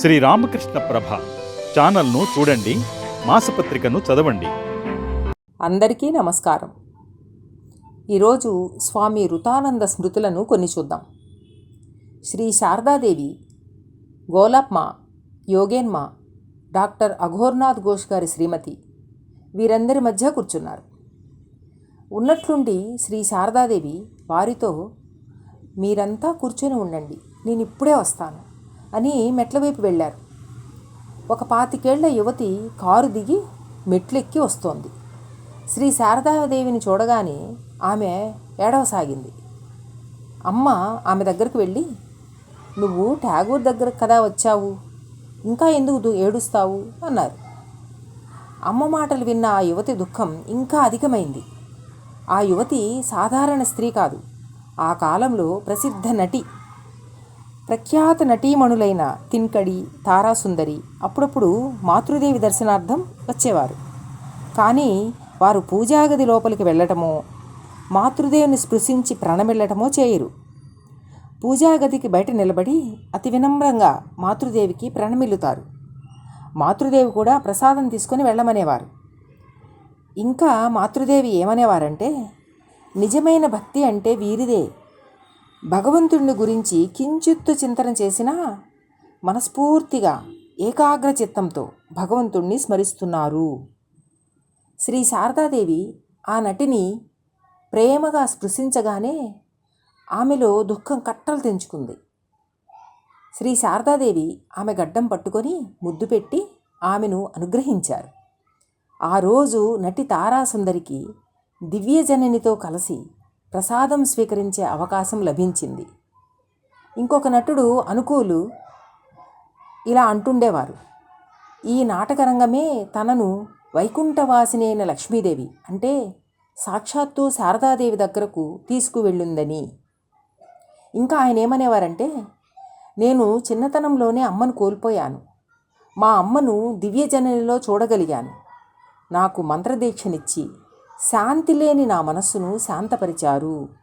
శ్రీ రామకృష్ణ ప్రభ ఛానల్ను చూడండి మాసపత్రికను చదవండి. అందరికీ నమస్కారం. ఈరోజు స్వామి రుతానంద స్మృతులను కొన్ని చూద్దాం. శ్రీ శారదాదేవి గోలప్మ యోగేన్మ డాక్టర్ అఘోర్నాథ్ ఘోష్ గారి శ్రీమతి వీరందరి మధ్య కూర్చున్నారు. ఉన్నట్లుండి శ్రీ శారదాదేవి వారితో మీరంతా కూర్చొని ఉండండి నేను ఇప్పుడే వస్తాను. అని మెట్ల వైపు వెళ్ళారు. ఒక పాతికేళ్ళ యువతి కారు దిగి మెట్లెక్కి వస్తోంది. శ్రీ శారదాదేవిని చూడగానే ఆమె ఏడవసాగింది. అమ్మ ఆమె దగ్గరకు వెళ్ళి నువ్వు ట్యాగూర్ దగ్గర కదా వచ్చావు? ఇంకా ఎందుకు దు- ఏడుస్తావు? అన్నారు. అమ్మ మాటలు విన్న ఆ యువతి దుఃఖం ఇంకా అధికమైంది. ఆ యువతి సాధారణ స్త్రీ కాదు. ఆ కాలంలో ప్రసిద్ధ నటి. ప్రఖ్యాత నటీమణులైన తిన్కడి తారాసుందరి అప్పుడప్పుడు మాతృదేవి దర్శనార్థం వచ్చేవారు. కానీ వారు పూజాగది లోపలికి వెళ్ళటమో మాతృదేవిని స్పృశించి ప్రణమిల్లటమో చేయరు. పూజాగదికి బయట నిలబడి అతి వినమ్రంగా మాతృదేవికి ప్రణమిల్లుతారు. మాతృదేవి కూడా ప్రసాదం తీసుకొని వెళ్ళమనేవారు. ఇంకా మాతృదేవి ఏమనేవారంటే నిజమైన భక్తి అంటే వీరిదే. భగవంతుడిని గురించి కించిత్తు చింతన చేసినా మనస్ఫూర్తిగా ఏకాగ్ర చిత్తంతో భగవంతుణ్ణి స్మరిస్తున్నారు. శ్రీ శారదాదేవి ఆ నటిని ప్రేమగా స్పృశించగానే ఆమెలో దుఃఖం కట్టలు తెంచుకుంది. శ్రీ శారదాదేవి ఆమె గడ్డం పట్టుకొని ముద్దు పెట్టి ఆమెను అనుగ్రహించారు. ఆ రోజు నటి తారాసుందరికి దివ్యజననితో కలిసి ప్రసాదం స్వీకరించే అవకాశం లభించింది. ఇంకొక నటుడు అనుకూలు ఇలా అంటుండేవారు. ఈ నాటకరంగమే తనను వైకుంఠవాసినైన అయిన లక్ష్మీదేవి అంటే సాక్షాత్తు శారదాదేవి దగ్గరకు తీసుకువెళ్ళిందని. ఇంకా ఆయన ఏమనేవారంటే నేను చిన్నతనంలోనే అమ్మను కోల్పోయాను. మా అమ్మను దివ్యజననిలో చూడగలిగాను. నాకు మంత్రదీక్షనిచ్చి శాంతి లేని నా మనస్సును శాంతపరిచారు.